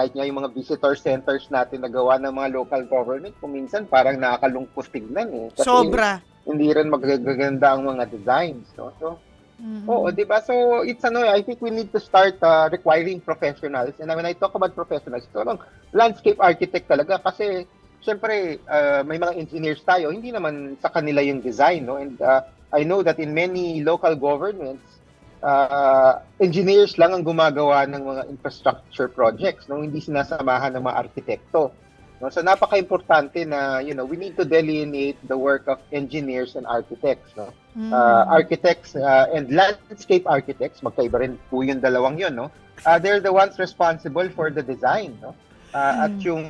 kahit nga yung mga visitor centers natin na gawa ng mga local government, kung minsan parang nakakalungkot tignan eh. Kasi Sobra. Hindi rin magaganda ang mga designs. No? So, Mhm. Oo, di ba? So, it's ano, I think we need to start uh, requiring professionals. And when I talk about professionals, ito lang, landscape architect talaga kasi syempre, uh, may mga engineers tayo, hindi naman sa kanila yung design, no? And uh, I know that in many local governments, uh, engineers lang ang gumagawa ng mga infrastructure projects, no? Hindi sinasamahan ng mga arkitekto. No? So napaka-importante na, you know, we need to delineate the work of engineers and architects, no? Uh, architects uh, and landscape architects, magkaiba rin po yung dalawang yun, no? Uh, they're the ones responsible for the design, no? Uh, At Mm. yung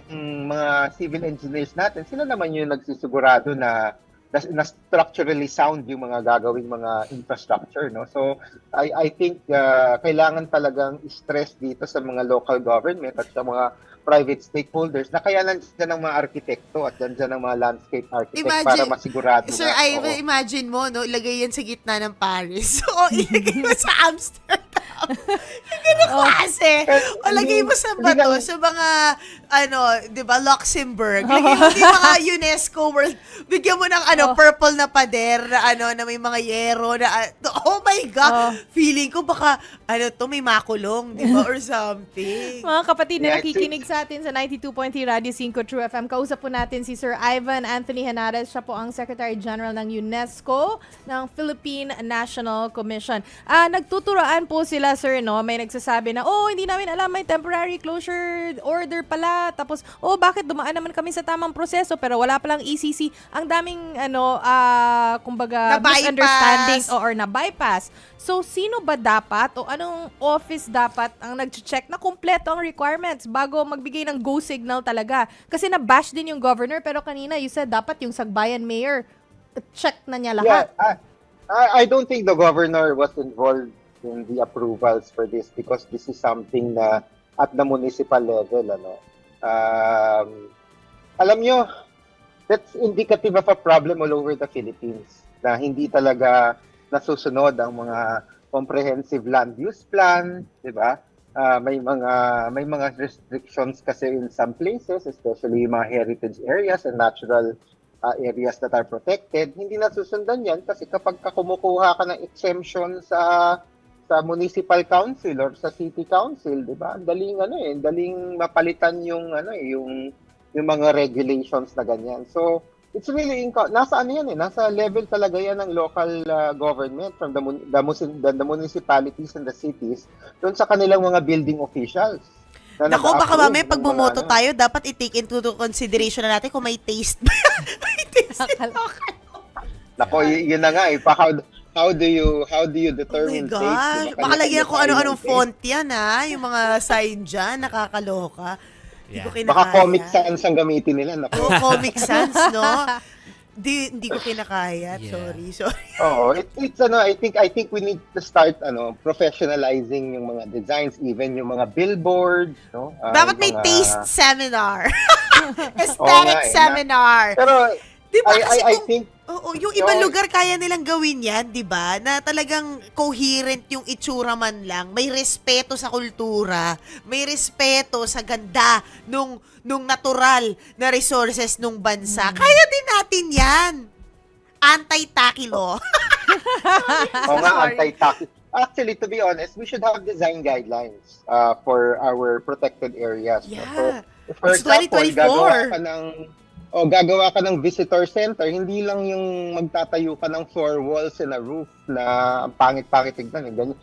mga civil engineers natin, sila naman yung nagsisigurado na, na, structurally sound yung mga gagawing mga infrastructure, no? So, I, I think uh, kailangan talagang stress dito sa mga local government at sa mga private stakeholders na kaya nandiyan ang mga arkitekto at nandiyan ang mga landscape architects para Imagine- masigurado Sir na. Ivan, oo. imagine mo, no, ilagay yan sa gitna ng Paris. O, ilagay mo sa Amsterdam. Oh, Kasi, o lagay mo sa bato, sa mga, ano, di ba, Luxembourg. Lagay mo mga UNESCO World. Bigyan mo ng, ano, Oh. purple na pader, na, ano, na may mga yero, na, ah, oh my God. Oh. Feeling ko baka, ano to, may makulong, di ba, or something. Mga kapatid na Yeah, nakikinig sa atin sa 92.3 Radio 5 True FM, kausap po natin si Sir Ivan Anthony Henares. Siya po ang Secretary General ng UNESCO ng Philippine National Commission. Ah, nagtuturoan po sila, sir, no? May nagsasabi na, oh, hindi namin alam, may temporary closure order pala. Tapos, oh, bakit dumaan naman kami sa tamang proseso pero wala palang ECC. Ang daming, ano, ah, kumbaga, Na-bypass. misunderstandings o or na-bypass. So, sino ba dapat o anong office dapat ang nag-check na kumpleto ang requirements bago magbigay ng go signal talaga? Kasi na-bash din yung governor pero kanina you said dapat yung Sagbayan mayor check na niya lahat. Yeah, I- I don't think the governor was involved in the approvals for this because this is something na at the municipal level, ano. Um, alam nyo, that's indicative of a problem all over the Philippines na hindi talaga nasusunod ang mga comprehensive land use plan, di ba? Ah, may mga may mga restrictions kasi in some places, especially yung mga heritage areas and natural uh, areas that are protected, hindi nasusundan yan kasi kapag ka kumukuha ka ng exemption sa sa municipal council or sa city council, 'di ba? Ang daling ano eh, ang daling mapalitan yung ano eh, yung yung mga regulations na ganyan. So, it's really inco- nasa ano yan eh, nasa level talaga yan ng local uh, government from the, mun- the, the, the municipalities and the cities doon sa kanilang mga building officials. na Nako, baka mamaya pag mga bumoto ano. tayo, dapat i-take into consideration na natin kung may taste ba. may taste. Nako, y- yun na nga eh. Pa, how, do you how do you Oh my determine taste? gosh. Diba? Baka lagyan ko ano-anong font yan ha. Yung mga sign dyan, nakakaloka. Hindi ko kinakaya. Baka Comic Sans ang gamitin nila. Nako. Oo, Comic Sans, no? Di, hindi ko kinakaya. Yeah. Sorry, sorry. Oo, it, it's ano, I think I think we need to start ano, professionalizing yung mga designs, even yung mga billboards, no? Ah, Dapat may mga- taste seminar. Aesthetic nga eh, na- seminar. Pero Di ba? I, I, I think oo, yung ibang yung- lugar kaya nilang gawin yan, di ba? Na talagang coherent yung itsura man lang. May respeto sa kultura. May respeto sa ganda nung, nung natural na resources nung bansa. Kaya din natin yan. Anti-tacky law. Oo nga, Sorry. anti-tax. Actually, to be honest, we should have design guidelines uh, for our protected areas. no? So, Yeah. for It's example, 2024. gagawa ka ng o gagawa ka ng visitor center, hindi lang yung magtatayo ka ng four walls and a roof na ang pangit-pangit tignan. Eh. Ganyan.